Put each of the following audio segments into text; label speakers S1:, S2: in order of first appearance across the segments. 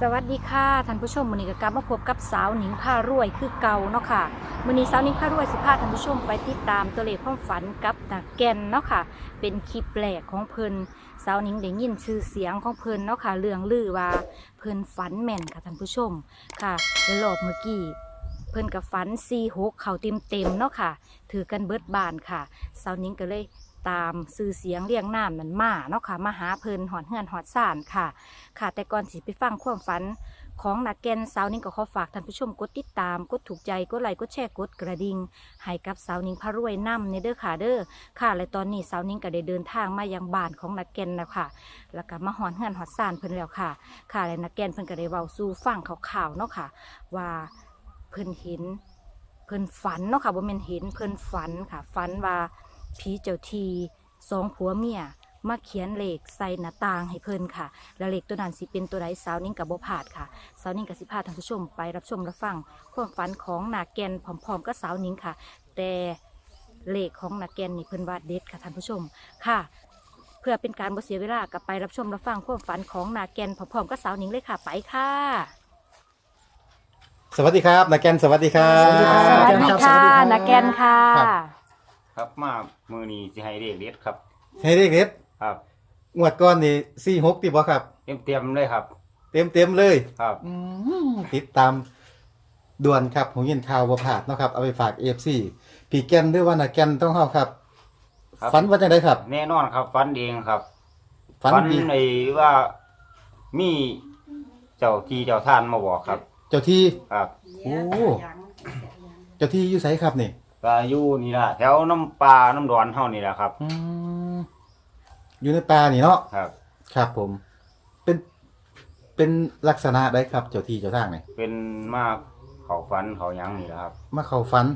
S1: สวัสดีค่ะท่านผู้ชมมือนี้ก็กลับมาพบกับสาวหนิงผ้ารวยคือเก่าเนาะค่ะมือนี้สาวหนิงผ้ารวยสิพาท่านผู้ชมไปติดตามตัวเลขความฝันกับนักแกนเนาะค่ะ เป็นคลิปแรกของเพิ่นสาวหนิงได้ยินชื่อเสียงของเพิ่นเนาะค่ะเรื่องลือว่าเพิ่นฝันแม่นค่ะท่านผู้ชมค่ะแล้วรอบเมื่อกี้เพิ่นกับฝัน46เข้าเต็มๆเนาะค่ะ ถือกันเบิดบานค่ะสาวหนิงก็เลย ตามสื่อเสียงเรียงน้ำนั้นมาเนาะค่ะมาหาเพลินหอดเฮือนหอดซ่านค่ะ ค่ะแต่ก่อนสิไปฟังความฝันของนักแกนสาวนิ่งก็ขอฝากท่านผู้ชมกดติดตาม กดถูกใจ กดไลค์ กดแชร์ กดกระดิ่ง ให้กับสาวนิ่งพารวยนำในเด้อค่ะเด้อ ค่ะ และตอนนี้สาวนิ่งก็ได้เดินทางมายังบ้านของนักแกนแล้วค่ะ แล้วก็มาหอนเฮือนหอดซ่านเพิ่นแล้วค่ะ ค่ะ และนักแกนเพิ่นก็ได้เว้าสู่ฟังข่าวๆเนาะค่ะ ว่าเพิ่นเห็น เพิ่นฝันเนาะค่ะบ่แม่นเห็น เพิ่นฝันค่ะ ฝันว่า ผีเจ้าทีสองผัวเมียมาเขียนเลขใส่หน้าต่างให้เพิ่นค่ะ แล้วเลขตัวนั้นสิเป็นตัวใดสาวนิ่งกับบ่พลาดค่ะ สาวนิ่งกับสิพาท่านผู้ชมไปรับชมรับฟังความฝันของนาแกนพร้อมๆกับสาวนิ่งค่ะ แต่เลขของนาแกนนี่เพิ่นว่าเด็ดค่ะท่านผู้ชมค่ะ เพื่อเป็นการบ่เสียเวลากับไปรับชมรับฟังความฝันของนาแกนพร้อมๆกับสาวนิ่งเลยค่ะไปค่ะ
S2: สวัสดีครับนาแกนสวัสดีครับ
S3: สวัสดีครับ
S1: สวัสดี
S3: สวัสดีครั
S1: ค่ะ
S3: บ
S1: นาแกนค่ะ
S2: ครับ
S3: ครับมามือนี้สิให้เด็กเล็ดครับ
S2: ใช้ได้เล็ด
S3: ครับ
S2: งวดก้อนนี่สี่หกติบ่ครับ
S3: เต็มเต็มๆเลยครับ
S2: เต็มเต็มๆเลย
S3: ครับ
S2: อืมติดตามด่วนครับผมยินข่าวบ่ผาดเนาะครับ เอาไปฝากเอฟซีพี่แกนด้วยว่านาแกนต้องเข้าครับ
S3: ครับ
S2: ฝันว่าจังไดครับ
S3: แน่นอนครับฟันเองครับ
S2: ฝันดี
S3: ในว่ามีเจ้าที่เจ้าท่านมาบอกครับ
S2: เจ้าที่
S3: ครับ
S2: โอ้ เจ้าที่อยู่ไสครับนี่
S3: ก็อยู่นี่ล่ะแถวน้ำปลาน้ำดอนเฮานี่แหละครับ
S2: อืมอยู่ในป่านี่เนาะ
S3: ครับ
S2: ครับผม เป็นเป็นลักษณะใดครับ เจ้าที่เจ้าทางนี่
S3: เป็นมากเขาฟันเขาหยังนี่แหละครับ
S2: มาเข้าฝัน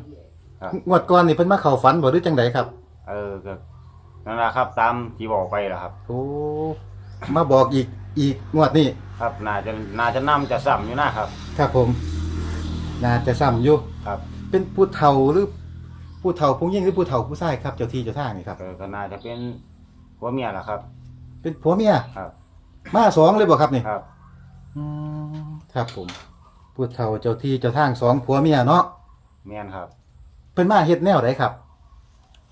S3: ครับ
S2: งวดก่อนนี่เพิ่นมาเข้าฝันบ่หรือจังไดครับ
S3: เออก็นั่นแหละครับ ตามที่บอกไปแหละครับ
S2: โอ้มาบอกอีกอีกงวดนี้
S3: ครับน่าจะน่าจะนำจะซ้ำอยู่นะครับ
S2: ครับผม น่าจะซ้ำอยู่
S3: ครับ
S2: เป็นผู้เฒ่าหรือ ผู้เฒ่าผู้ยิ่งหรือผู้เฒ่าผู้ชายครับเจ้าที่เจ้าทางนี่ครับ
S3: ก็ก็น่าจะเป็นผัวเมียแหละครับ
S2: เป็นผัวเมีย
S3: ครับ
S2: มาสองเลยบ่ครับนี่
S3: ครับ
S2: อืมครับผมผู้เฒ่าเจ้าที่เจ้าทางสองผัวเมียเนาะ
S3: เมียนครับ
S2: เพิ่นมาเฮ็ดแนวใดครับ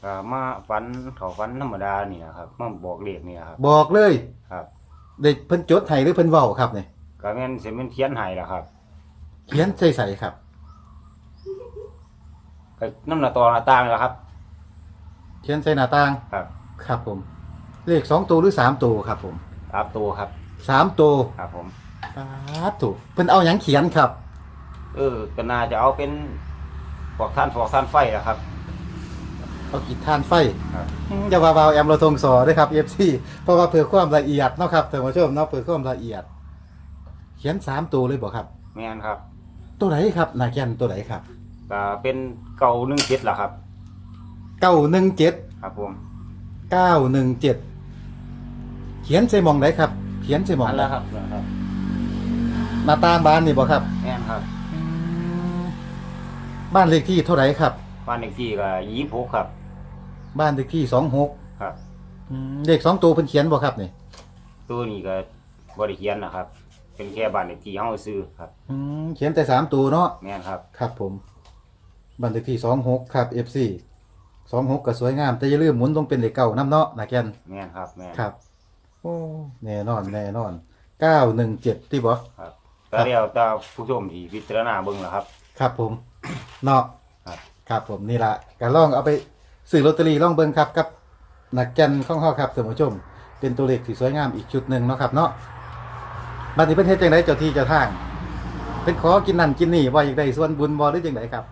S3: ก็มาฝันเขาฝันธรรมดานี่นะครับมาบอกเลขนี่ครับ
S2: บอกเลย
S3: ครับ
S2: ได้เพิ่นจดให้หรือเพิ่นเว้าครับนี่
S3: ก็แม่นสิเป็นเขียนให้ล่ะครับ
S2: เขียนใส่ใส่ครับ
S3: ก็น้ำหน้าตอหน้าต่างล่ะครับ
S2: เขียนใส่หน้าต่าง
S3: ครับ
S2: ครับผม เลขสองตัวหรือสามตัวครับผม
S3: ตามตัวครับ
S2: สามตัว
S3: ครับผม
S2: สาธุเพิ่นเอาหยังเขียนครับ
S3: เออก็น่าจะเอาเป็นฟอกท่านฟอกท่านไฟล่ะครับ
S2: เอาขีดทานไฟ
S3: ครับ
S2: อืมอย่าว่าเบาแอมเราทงสอด้วยครับ FC เพราะว่าเพื่อความละเอียดเนาะครับท่านผู้ชมเนาะเพื่อความละเอียด เขียนสามตัวเลยบอกครับ
S3: แม่นครับ
S2: ตัวไหนครับนาแกนตัวไหนครับ
S3: ก็เป็นเก่าหนึ่งเจ็ดล่ะครับ
S2: เก้าหนึ่งเจ็ด
S3: ครับผม
S2: เก้าหนึ่งเจ็ดเขียนใส่หมองไหนครับ เขียนใส่หมอง
S3: อัน
S2: ไหน
S3: แล้วครับนะครับ
S2: หน้าตางบ้านนี่บอกครับ
S3: แม่นครับ
S2: อืมบ้านเลขที่เท่าไหร่ครับ
S3: บ้านเลขที่ก็ยี่สิบหกครับ
S2: บ้านเลขที่สองหก
S3: ครับ
S2: เลขสองตัวเพิ่นเขียนบอกครับนี่
S3: ตัวนี้ก็บริเขียนนะครับ เป็นแค่บ้านเลขที่เฮาซื้อครับ
S2: อืมเขียนแต่สามตัวเนาะ
S3: แม่นครับ
S2: ครับผม บันทึกที่สองหกครับ FC สองหกก็สวยงาม แต่อย่าลืมหมุนต้องเป็นเลขเก้าน้ำเนาะนะแกน
S3: แม่นครับแม่น
S2: ครับ โอ้แน่นอนแน่นอนเก้าหนึ่งเจ็ดที่บอ
S3: ครับก็เรียวแต่ผู้ชมที่พิจารณาเบิ่งล่ะครับ
S2: ครับผมเนาะ
S3: ครับ
S2: ครับผมนี่ละการล่องเอาไปซื้อลอตเตอรี่ล่องเบิ้งครับกับนักแกนข้องข้อครับท่านผู้ชม เป็นตัวเลขที่สวยงามอีกชุดหนึ่งเนาะครับเนาะบัดนี้เป็นเฮ็ดจังไดเจ้าที่เจ้าทาง เป็นขอกินนั่นกินนี่ว่าอยากได้ส่วนบุญบ่หรือจังไดครับ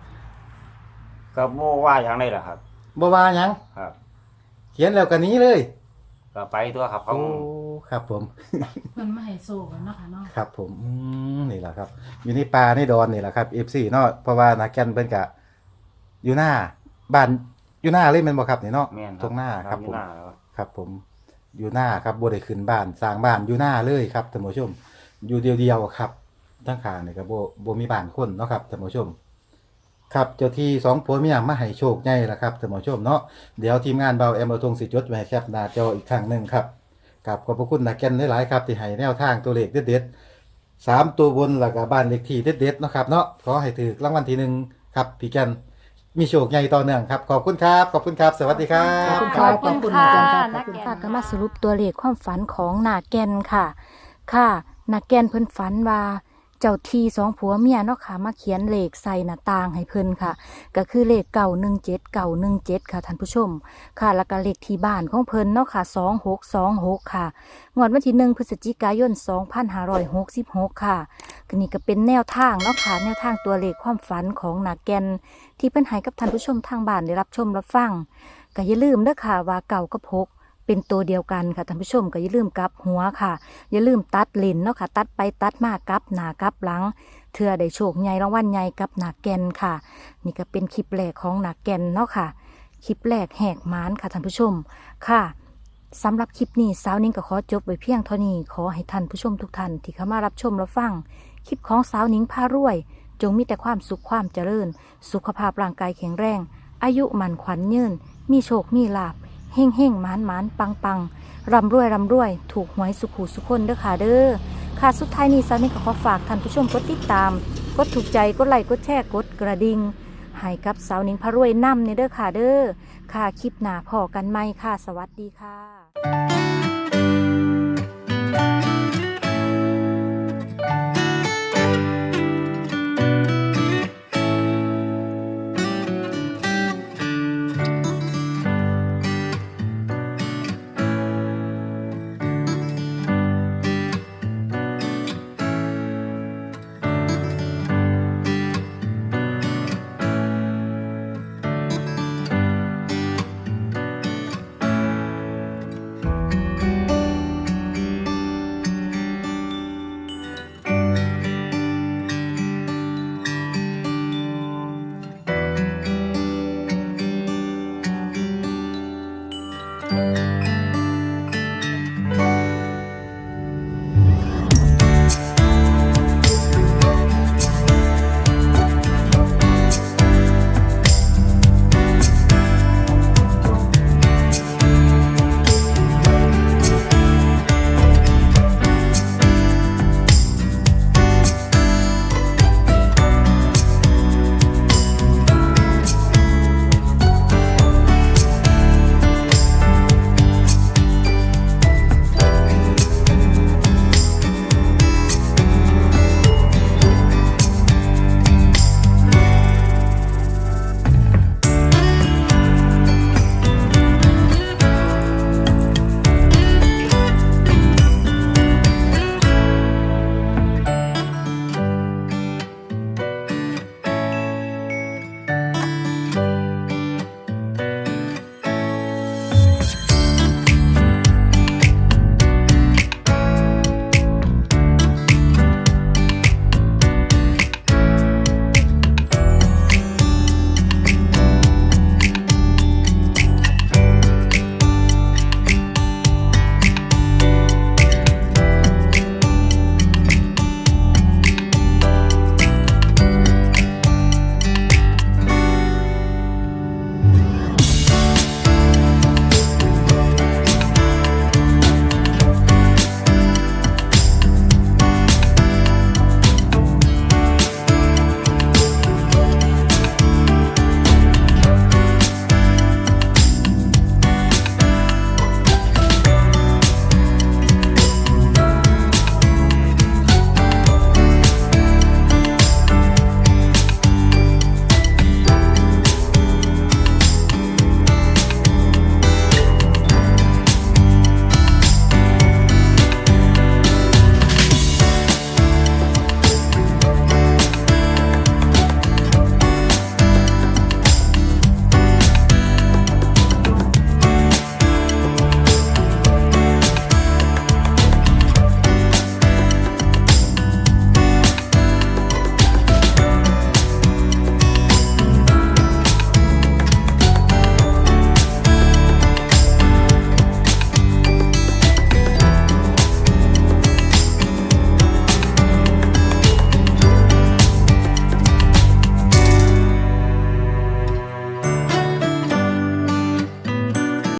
S3: ก็บ่ว่าอย่างไรล่ะครับ
S2: บ่ว่าหยัง
S3: ครับ
S2: เขียนแล้วกันนี้เลย
S3: ก็ไปตัวครับเขา
S2: โอ้ครับผม
S4: มันไม่ให้โซ่กันเนาะค่ะเนาะ
S2: ครับผมอืมนี่แหละครับอยู่ในป่าในดอนนี่แหละครับ FC เนาะเพราะว่านักแกนเพิ่นกะอยู่หน้าบ้านอยู่หน้าเลยแม่นบ่ครับนี่เนาะ
S3: แม่น
S2: ตรงหน้าครับผม
S3: อยู่หน้าแล้ว
S2: ครับผมอยู่หน้าครับบ่ได้ขึ้นบ้านสร้างบ้านอยู่หน้าเลยครับท่านผู้ชม อยู่เดียวๆครับทั้งข้างนี่ก็บ่บ่มีบ้านคนเนาะครับท่านผู้ชม ครับเจ้าที่สองผัวเมียมาให้โชคใหญ่ละครับท่านผู้ชมเนาะเดี๋ยวทีมงานเบาแอมเอาทงสิจดไว้ให้แคปหน้าจออีกครั้งหนึ่งครับกับขอบพระคุณนักแกนหลายๆครับที่ให้แนวทางตัวเลขเด็ดๆสามตัวบนแล้วก็บ้านเลขที่เด็ดๆเนาะครับเนาะขอให้ถือรางวัลที่หนึ่งครับพี่แกนมีโชคใหญ่ต่อเนื่องครับ ขอบคุณครับ ขอบคุณครับ สวัสดีครับ
S4: ขอบคุณครับ
S1: ขอบคุณ
S4: ขอบ
S1: ค่ะ
S4: คุณครับ
S1: นาแกนค่ะก็มาสรุปตัวเลขความฝันของนาแกนค่ะ ค่ะนาแกนเพิ่นฝันว่า เจ้าทีสองผัวเมียเนาะค่ะ มาเขียนเลขใส่หน้าต่างให้เพิ่นค่ะ ก็คือเลขเก่าหนึ่งเจ็ดเก่าหนึ่งเจ็ดค่ะท่านผู้ชม ค่ะแล้วก็เลขที่บ้านของเพิ่นเนาะค่ะสองหกสองหกค่ะงวดวันที่หนึ่งพฤศจิกายนสองพันห้าร้อยหกสิบหกค่ะก็นี่ก็เป็นแนวทางเนาะค่ะแนวทางตัวเลขความฝันของนาแกน ที่เพิ่นให้กับท่านผู้ชมทางบ้านได้รับชมรับฟังก็อย่าลืมเด้อค่ะว่าเก่ากับพก เป็นตัวเดียวกันค่ะท่านผู้ชมก็อย่าลืมกลับหัวค่ะ อย่าลืมตัดเลนเนาะค่ะ ตัดไปตัดมากลับหนากลับหลังเทื่อได้โชคใหญ่รางวัลใหญ่กับหนาแกนค่ะ นี่ก็เป็นคลิปแรกของหนาแกนเนาะค่ะคลิปแรกแหกมานค่ะท่านผู้ชมค่ะสำหรับคลิปนี้สาวนิ้งก็ขอจบไว้เพียงเท่านี้ขอให้ท่านผู้ชมทุกท่านที่เข้ามารับชมรับฟังคลิปของสาวนิ้งพารวย จงมีแต่ความสุขความเจริญ สุขภาพร่างกายแข็งแรง อายุมันขวัญยืน มีโชคมีลาบ เฮ่งเฮ่งมานมานปังปังรำรวยรำรวย ถูกหวยสุขูสุขคนเด้อค่ะเด้อค่ะสุดท้ายนี้สาวนี่ก็ขอฝากท่านผู้ชมกดติดตาม กดถูกใจ กดไลค์กดแชร์กดกระดิ่งให้กับสาวนิงพระรวยนำในเด้อค่ะเด้อค่ะคลิปหน้าพอกันไหมค่ะ สวัสดีค่ะ